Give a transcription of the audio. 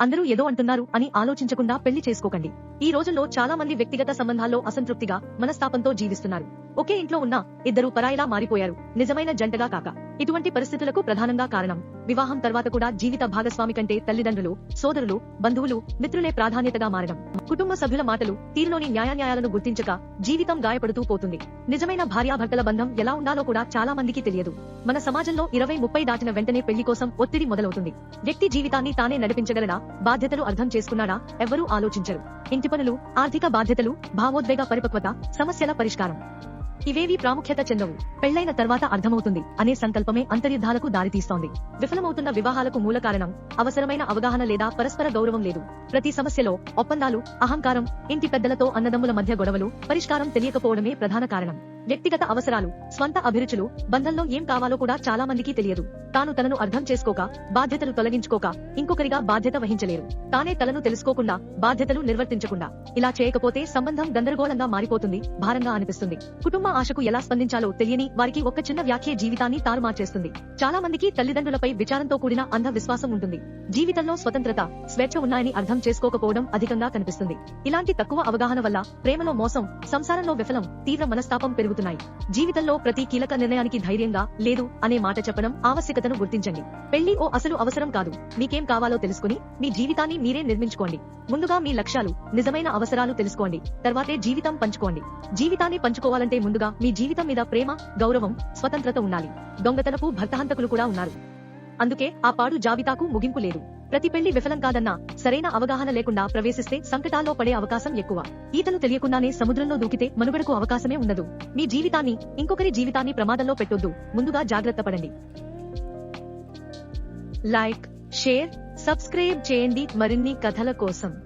అందరూ ఏదో అంటున్నారు అని ఆలోచించకుండా పెళ్ళి చేసుకోకండి. ఈ రోజుల్లో చాలా మంది వ్యక్తిగత సంబంధాల్లో అసంతృప్తిగా మనస్తాపంతో జీవిస్తున్నారు. ఒకే ఇంట్లో ఉన్న ఇద్దరు పరాయిలా మారిపోయారు. నిజమైన జంటగా కాక. ఇటువంటి పరిస్థితులకు ప్రధానంగా కారణం వివాహం తర్వాత కూడా జీవిత భాగస్వామి కంటే తల్లిదండ్రులు సోదరులు బంధువులు మిత్రులే ప్రాధాన్యతగా మారడం. కుటుంబ సభ్యుల మాటలు తీరులోని న్యాయాన్యాయాలను గుర్తించక జీవితం గాయపడుతూ పోతుంది. నిజమైన భార్యాభర్తల బంధం ఎలా ఉండాలో కూడా చాలా మందికి తెలియదు. మన సమాజంలో ఇరవై ముప్పై దాటిన వెంటనే పెళ్ళి కోసం ఒత్తిడి మొదలవుతుంది. వ్యక్తి జీవితాన్ని తానే నడిపించగలడా? బాధ్యతలు అర్థం చేసుకున్నాడా? ఎవ్వరూ ఆలోచించరు. ఇంటి పనులు ఆర్థిక బాధ్యతలు భావోద్వేగ పరిపక్వత సమస్యల పరిష్కారం. ఇవేవి ప్రాముఖ్యత చెందవు. పెళ్ళైన తర్వాత అర్థమవుతుంది అనే సంకల్పమే అంతర్యుద్ధాలకు దారితీస్తోంది. విఫలమవుతున్న వివాహాలకు మూల కారణం అవసరమైన అవగాహన లేదా పరస్పర గౌరవం లేదు. ప్రతి సమస్యలో ఒప్పందాలు అహంకారం ఇంటి పెద్దలతో అన్నదమ్ముల మధ్య గొడవలు పరిష్కారం తెలియకపోవడమే ప్రధాన కారణం. వ్యక్తిగత అవసరాలు స్వంత అభిరుచులు బంధంలో ఏం కావాలో కూడా చాలా మందికి తెలియదు. తాను తనను అర్థం చేసుకోక బాధ్యతలు తొలగించుకోక ఇంకొకరిగా బాధ్యత వహించలేరు. తానే తలను తెలుసుకోకుండా బాధ్యతలు నిర్వర్తించకుండా. ఇలా చేయకపోతే సంబంధం గందరగోళంగా మారిపోతుంది భారంగా అనిపిస్తుంది. కుటుంబ ఆశకు ఎలా స్పందించాలో తెలియని వారికి ఒక చిన్న వ్యాఖ్య జీవితాన్ని తారుమార్చేస్తుంది. చాలా మందికి తల్లిదండ్రులపై విచారంతో కూడిన అంధ విశ్వాసం ఉంటుంది. జీవితంలో స్వతంత్రత స్వేచ్ఛ ఉన్నాయని అర్థం చేసుకోకపోవడం అధికంగా కనిపిస్తుంది. ఇలాంటి తక్కువ అవగాహన వల్ల ప్రేమలో మోసం సంసారంలో విఫలం తీవ్ర మనస్తాపం పెరుగుతున్నాయి. జీవితంలో ప్రతి కీలక నిర్ణయానికి ధైర్యంగా లేదు అనే మాట చెప్పడం ఆవశ్యక ప్రాముఖ్యతను గుర్తించండి. పెళ్ళి ఓ అసలు అవసరం కాదు. మీకేం కావాలో తెలుసుకుని మీ జీవితాన్ని మీరే నిర్మించుకోండి. ముందుగా మీ లక్ష్యాలు నిజమైన అవసరాలు తెలుసుకోండి. తర్వాతే జీవితం పంచుకోండి. జీవితాన్ని పంచుకోవాలంటే ముందుగా మీ జీవితం మీద ప్రేమ గౌరవం స్వతంత్రత ఉండాలి. దొంగతనపు భర్తహంతకులు కూడా ఉన్నారు. అందుకే ఆ పాడు జాబితాకు ముగింపు లేదు. ప్రతి పెళ్ళి విఫలం కాదన్నా సరైన అవగాహన లేకుండా ప్రవేశిస్తే సంకటాల్లో పడే అవకాశం ఎక్కువ. ఈతలు తెలియకుండానే సముద్రంలో దూకితే మనుగడకు అవకాశమే ఉండదు. మీ జీవితాన్ని ఇంకొకరి జీవితాన్ని ప్రమాదంలో పెట్టొద్దు. ముందుగా జాగ్రత్త పడండి. లైక్ షేర్ సబ్స్క్రైబ్ చేయండి. మరిన్ని కథల కోసం